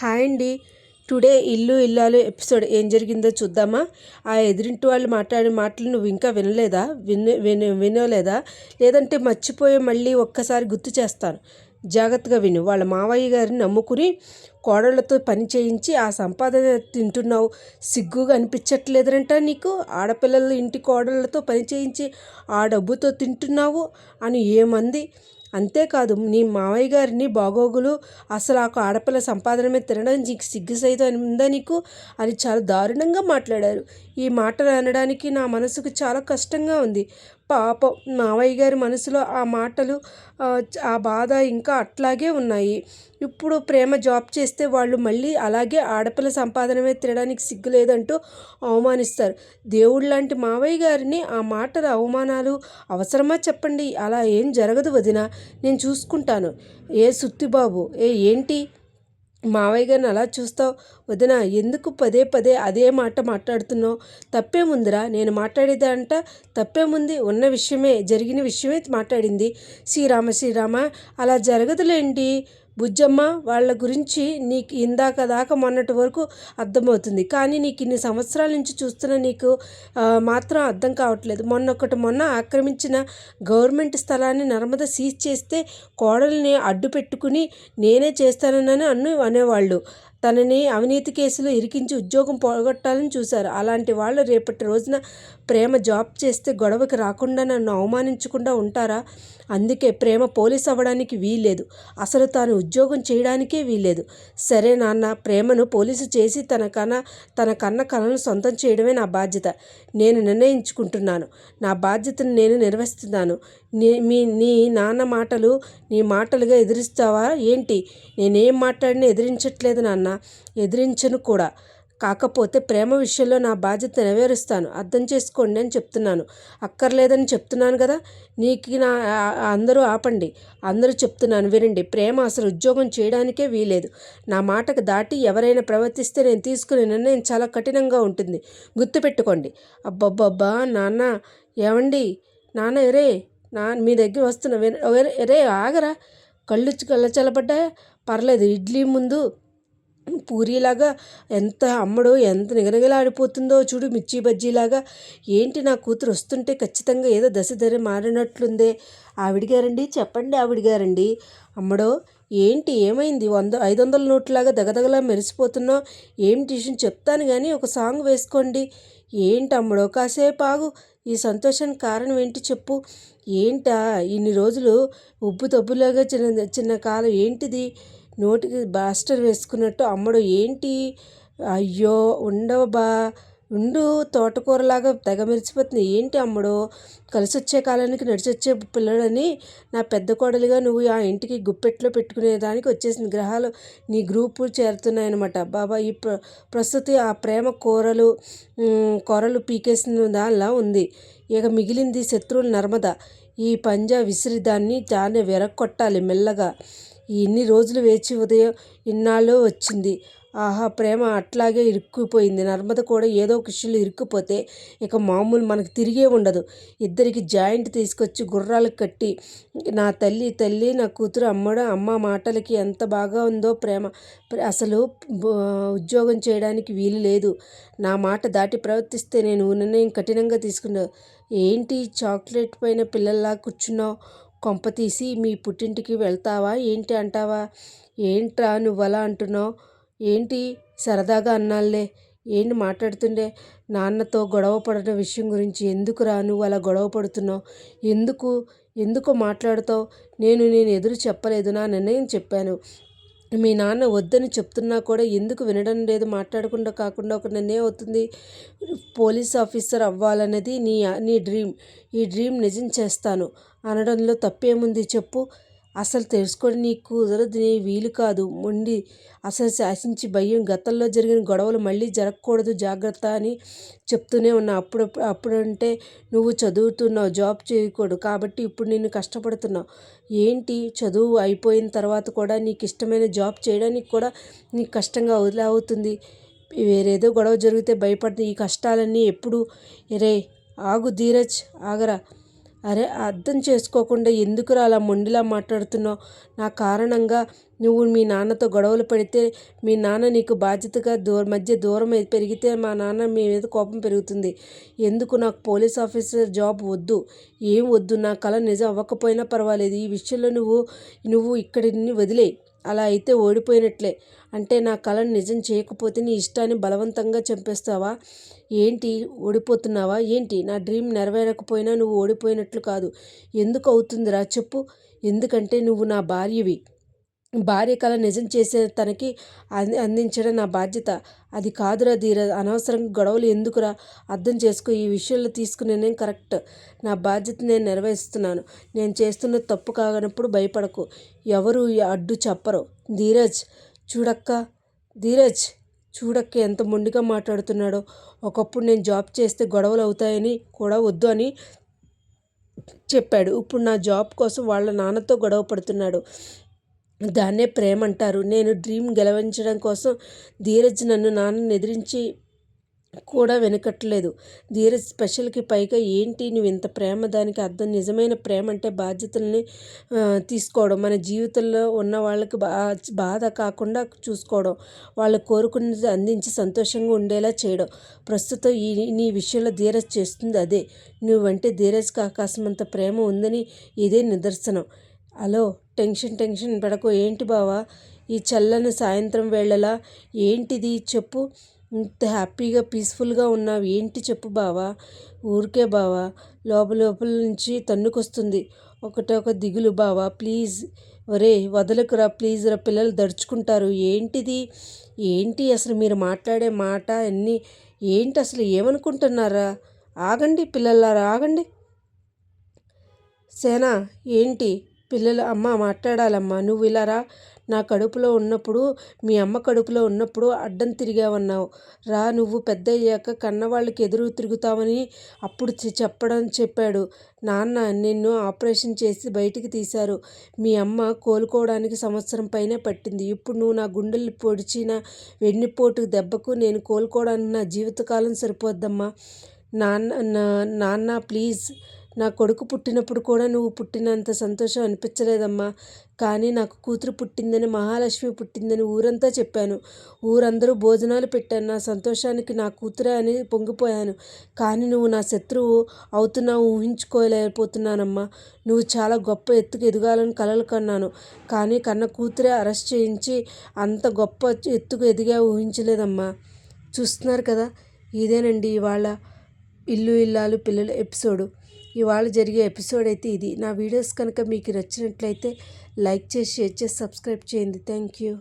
Hi అండి. Today ఇల్లు ఇల్లాలు ఎపిసోడ్ ఏం జరిగిందో చూద్దామా? ఆ ఎదురింటి వాళ్ళు మాట్లాడే మాటలు నువ్వు ఇంకా వినలేదా? విన విన వినలేదా? లేదంటే మర్చిపోయి మళ్ళీ ఒక్కసారి గుర్తు చేస్తాను. జాగ్రత్తగా విను. వాళ్ళ మావయ్య గారిని నమ్ముకుని కోడళ్ళతో పని చేయించి ఆ సంపాదన తింటున్నావు. సిగ్గుగా అనిపించట్లేదంట నీకు? ఆడపిల్లలు ఇంటి కోడళ్ళతో పని చేయించి ఆ డబ్బుతో తింటున్నావు అని ఏమంది? అంతేకాదు నీ మావయ్య గారిని బాగోగులు అసలు ఆ ఆడపిల్ల సంపాదన మీద తినడం నీకు సిగ్గు సైతం ఉందా నీకు? అని చాలా దారుణంగా మాట్లాడారు. ఈ మాటలు అనడానికి నా మనసుకు చాలా కష్టంగా ఉంది. పాపం మావయ్య గారి మనసులో ఆ మాటలు ఆ బాధ ఇంకా అట్లాగే ఉన్నాయి. ఇప్పుడు ప్రేమ జాబ్ చేస్తే వాళ్ళు మళ్ళీ అలాగే ఆడపిల్ల సంపాదనమే తినడానికి సిగ్గు లేదంటూ అవమానిస్తారు. దేవుడు లాంటి మావయ్య గారిని ఆ మాటల అవమానాలు అవసరమా చెప్పండి? అలా ఏం జరగదు వదిన. నేను చూసుకుంటాను. ఏ సుత్తిబాబు? ఏ ఏంటి? మావయ్య గారిని అలా చూస్తావు? వదిన ఎందుకు పదే పదే అదే మాట మాట్లాడుతున్నావు? తప్పేముందిరా? నేను మాట్లాడేదంట తప్పేముంది? ఉన్న విషయమే జరిగిన విషయమే మాట్లాడింది. శ్రీరామ శ్రీరామ అలా జరగదులేండి. బుజ్జమ్మ వాళ్ళ గురించి నీకు ఇందాక దాకా మొన్నటి వరకు అర్థమవుతుంది. కానీ నీకు ఇన్ని సంవత్సరాల నుంచి చూస్తున్న నీకు మాత్రం అర్థం కావట్లేదు. మొన్న ఒకటి మొన్న ఆక్రమించిన గవర్నమెంట్ స్థలాన్ని నర్మద సీజ్ చేస్తే కోడల్ని అడ్డు పెట్టుకుని నేనే చేస్తానని అన్ను అనేవాళ్ళు. తనని అవినీతి కేసులో ఇరికించి ఉద్యోగం పోగొట్టాలని చూశారు. అలాంటి వాళ్ళు రేపటి రోజున ప్రేమ జాబ్ చేస్తే గొడవకి రాకుండా నన్ను అవమానించకుండా ఉంటారా? అందుకే ప్రేమ పోలీస్ అవ్వడానికి వీల్లేదు. అసలు తాను ఉద్యోగం చేయడానికే వీల్లేదు. సరే నాన్న ప్రేమను పోలీసు చేసి తన కన్న తన కన్న కళను సొంతం చేయడమే నా బాధ్యత. నేను నిర్ణయించుకుంటున్నాను. నా బాధ్యతను నేను నిర్వహిస్తున్నాను. నీ మీ నీ నాన్న మాటలు నీ మాటలుగా ఎదిరిస్తావా? ఏంటి? నేనేం మాట్లాడినా ఎదిరించట్లేదు నాన్న. ఎదిరించను కూడా. కాకపోతే ప్రేమ విషయంలో నా బాధ్యత నెరవేరుస్తాను. అర్థం చేసుకోండి అని చెప్తున్నాను. అక్కర్లేదని చెప్తున్నాను కదా? నీకు నా అందరూ ఆపండి. అందరూ చెప్తున్నాను వినండి. ప్రేమ అసలు ఉద్యోగం చేయడానికే వీలేదు నా మాటకు దాటి ఎవరైనా ప్రవర్తిస్తే నేను తీసుకునే నిర్ణయం చాలా కఠినంగా ఉంటుంది. గుర్తుపెట్టుకోండి. అబ్బబ్బబ్బా నాన్న. ఏమండి? నాన్న ఎరే నా మీ దగ్గర వస్తున్న రే ఆగరా. కళ్ళు కళ్ళ చల్లబడ్డా పర్లేదు ఇడ్లీ ముందు పూరీలాగా ఎంత అమ్మడు ఎంత నిగనగలాడిపోతుందో చూడు మిర్చి బజ్జీలాగా. ఏంటి నా కూతురు వస్తుంటే ఖచ్చితంగా ఏదో దశ ధర మారినట్లుందే. ఆవిడిగారండి చెప్పండి ఆవిడిగారండి. అమ్మడో ఏంటి ఏమైంది? వంద ఐదు వందల నోట్లాగా దగదగలా మెరిసిపోతున్నావు. ఏం ట్యూషన్ చెప్తాను కానీ ఒక సాంగ్ వేసుకోండి. ఏంటి అమ్మడో కాసేపు ఆగు. ఈ సంతోషానికి కారణం ఏంటి చెప్పు. ఏంటా? ఇన్ని రోజులు ఉబ్బు తబ్బులాగా చిన్న చిన్న కాలం ఏంటిది? నోటికి బాస్టర్ వేసుకున్నట్టు అమ్మడు ఏంటి? అయ్యో ఉండవబా ఉండు తోటకూరలాగా తెగ మెరిచిపోతుంది ఏంటి అమ్మడు? కలిసి వచ్చే కాలానికి నడిచొచ్చే పిల్లడని నా పెద్ద కోడలిగా నువ్వు ఆ ఇంటికి గుప్పెట్లో పెట్టుకునేదానికి వచ్చేసిన గ్రహాలు నీ గ్రూపు చేరుతున్నాయన్నమాట. బాబా ఈ ప్ర ప్రస్తుతి ఆ ప్రేమ కూరలు కూరలు పీకేసిన దానిలా ఉంది. ఇక మిగిలింది శత్రువుల నర్మద. ఈ పంజా విసిరి దాన్ని దాన్ని వెరక్కొట్టాలి మెల్లగా. ఎన్ని రోజులు వేచి ఉదయం ఇన్నాళ్ళు వచ్చింది. ఆహా ప్రేమ అట్లాగే ఇరుక్కుపోయింది. నర్మద కూడా ఏదో ఒక ఇరుక్కుపోతే ఇక మామూలు మనకు తిరిగే ఉండదు. ఇద్దరికి జాయింట్ తీసుకొచ్చి గుర్రాలు కట్టి నా తల్లి తల్లి నా కూతురు అమ్మడు అమ్మ మాటలకి ఎంత బాగా ఉందో ప్రేమ. అసలు ఉద్యోగం చేయడానికి వీలు లేదు. నా మాట దాటి ప్రవర్తిస్తే నేను నిర్ణయం కఠినంగా తీసుకున్నా. ఏంటి చాక్లెట్ పైన పిల్లల్లా కూర్చున్నావు? కొంప తీసి మీ పుట్టింటికి వెళ్తావా? ఏంటి అంటావా? ఏంట్రా నువ్వలా అంటున్నావు? ఏంటి? సరదాగా అన్నాళ్ళే ఏంటి మాట్లాడుతుండే? నాన్నతో గొడవ పడిన విషయం గురించి ఎందుకు రా నువ్వు అలా గొడవ పడుతున్నావు? ఎందుకు? ఎందుకు మాట్లాడుతావు? నేను నేను ఎదురు చెప్పలేదు. నా నిర్ణయం చెప్పాను. మీ నాన్న వద్దని చెప్తున్నా కూడా ఎందుకు వినడం లేదు? మాట్లాడకుండా కాకుండా ఒక నిర్ణయం అవుతుంది. పోలీస్ ఆఫీసర్ అవ్వాలన్నది నీ నీ డ్రీమ్. ఈ డ్రీమ్ నిజం చేస్తాను. అనడంలో తప్పేముంది చెప్పు. అసలు తెలుసుకొని నీకు. కుదరదు నీ వీలు కాదు. మొండి అసలు శాసించి భయం. గతంలో జరిగిన గొడవలు మళ్ళీ జరగకూడదు. జాగ్రత్త అని చెప్తూనే ఉన్నా. అప్పుడు అప్పుడంటే నువ్వు చదువుతున్నావు. జాబ్ చేయకూడదు. కాబట్టి ఇప్పుడు నేను కష్టపడుతున్నావు. ఏంటి? చదువు అయిపోయిన తర్వాత కూడా నీకు ఇష్టమైన జాబ్ చేయడానికి కూడా నీకు కష్టంగా వదిలే అవుతుంది. వేరేదో గొడవ జరిగితే భయపడుతుంది ఈ కష్టాలన్నీ ఎప్పుడు? రే ఆగు ధీరజ్. ఆగరా. అరే అర్థం చేసుకోకుండా ఎందుకురా అలా మొండిలా మాట్లాడుతున్నావు? నా కారణంగా నువ్వు మీ నాన్నతో గొడవలు పెడితే మీ నాన్న నీకు బాధ్యతగా దూర మధ్య దూరం పెరిగితే మా నాన్న మీ మీద కోపం పెరుగుతుంది. ఎందుకు నాకు పోలీస్ ఆఫీసర్ జాబ్ వద్దు? ఏం వద్దు? నా కళ నిజం అవ్వకపోయినా పర్వాలేదు. ఈ విషయంలో నువ్వు నువ్వు ఇక్కడిని వదిలే అలా అయితే ఓడిపోయినట్లే. అంటే నా కళను నిజం చేయకపోతే నీ ఇష్టాన్ని బలవంతంగా చంపేస్తావా? ఏంటి? ఓడిపోతున్నావా? ఏంటి? నా డ్రీమ్ నెరవేరకపోయినా నువ్వు ఓడిపోయినట్లు కాదు. ఎందుకు అవుతుందిరా? చెప్పు. ఎందుకంటే నువ్వు నా భార్యవి. భార్య కళ నిజం చేసే తనకి అంది అందించడం నా బాధ్యత. అది కాదురా ధీర అనవసరంగా గొడవలు ఎందుకురా? అర్థం చేసుకో ఈ విషయంలో తీసుకునే నేను కరెక్ట్. నా బాధ్యత నేను నెరవేరుస్తున్నాను. నేను చేస్తున్న తప్పు కాగనప్పుడు భయపడకు. ఎవరు అడ్డు చెప్పరు. ధీరజ్ చూడక్క. ధీరజ్ చూడక్క ఎంత మొండిగా మాట్లాడుతున్నాడో. ఒకప్పుడు నేను జాబ్ చేస్తే గొడవలు అవుతాయని కూడా వద్దు అని చెప్పాడు. ఇప్పుడు నా జాబ్ కోసం వాళ్ళ నాన్నతో గొడవ పడుతున్నాడు. దాన్నే ప్రేమ అంటారు నేను డ్రీమ్ గెలవించడం కోసం ధీరజ్ నన్ను నాన్నని ఎదిరించి కూడా వెనకట్లేదు ధీరజ్ స్పెషల్కి పైగా ఏంటి నువ్వు ఇంత ప్రేమ? దానికి అర్థం నిజమైన ప్రేమ అంటే బాధ్యతల్ని తీసుకోవడం. మన జీవితంలో ఉన్న వాళ్ళకి బా బాధ కాకుండా చూసుకోవడం. వాళ్ళు కోరుకున్నది అందించి సంతోషంగా ఉండేలా చేయడం. ప్రస్తుతం ఈ నీ విషయంలో ధీరజ్ చేస్తుంది అదే. నువ్వంటే ధీరజ్కి ఆకాశమంత ప్రేమ ఉందని ఇదే నిదర్శనం. హలో టెన్షన్ టెన్షన్ పడకు. ఏంటి బావా? ఈ చల్లని సాయంత్రం వేళలా ఏంటిది? చెప్పు. ఇంత హ్యాపీగా పీస్ఫుల్గా ఉన్నావు. ఏంటి చెప్పు బావా? ఊరికే బావా. లోపల లోపల నుంచి తన్నుకొస్తుంది. ఒకటే ఒక దిగులు బావా. ప్లీజ్. ఒరే వదలకురా. ప్లీజ్ రా. పిల్లలు దడుచుకుంటారు. ఏంటిది? ఏంటి అసలు మీరు మాట్లాడే మాట? అన్నీ ఏంటి అసలు? ఏమనుకుంటున్నారా? ఆగండి పిల్లలారా ఆగండి. సేనా ఏంటి? పిల్లలు అమ్మ మాట్లాడాలమ్మా నువ్వు ఇలా రా నా కడుపులో ఉన్నప్పుడు మీ అమ్మ కడుపులో ఉన్నప్పుడు అడ్డం తిరిగావన్నావు. రా నువ్వు పెద్ద అయ్యాక కన్నవాళ్ళకి ఎదురు తిరుగుతావని అప్పుడు చెప్పడం చెప్పాడు. నాన్న నిన్ను ఆపరేషన్ చేసి బయటికి తీశారు. మీ అమ్మ కోలుకోవడానికి సంవత్సరం పైనే పట్టింది. ఇప్పుడు నువ్వు నా గుండెలు పొడిచిన వెన్నుపోటు దెబ్బకు నేను కోలుకోవడానికి నా జీవితకాలం సరిపోద్దమ్మా. నాన్న నా- నాన్న ప్లీజ్ నా కొడుకు పుట్టినప్పుడు కూడా నువ్వు పుట్టినంత సంతోషం అనిపించలేదమ్మా. కానీ నాకు కూతురు పుట్టిందని మహాలక్ష్మి పుట్టిందని ఊరంతా చెప్పాను. ఊరందరూ భోజనాలు పెట్టాను నా సంతోషానికి నా కూతురే అని పొంగిపోయాను. కానీ నువ్వు నా శత్రువు అవుతున్నావు ఊహించుకోలేకపోతున్నానమ్మా. నువ్వు చాలా గొప్ప ఎత్తుకు ఎదగాలని కలలు కన్నాను. కానీ కన్న కూతురే అరెస్ట్ చేయించి అంత గొప్ప ఎత్తుకు ఎదిగా ఊహించలేదమ్మా. చూస్తున్నారు కదా ఇదేనండి ఇవాళ ఇల్లు ఇల్లాలు పిల్లలు ఎపిసోడు. ఇవాళ జరిగే ఎపిసోడ్ అయితే ఇది. నా వీడియోస్ కనుక మీకు నచ్చినట్లయితే లైక్ చేసి షేర్ చేసి సబ్స్క్రైబ్ చేయండి. Thank you.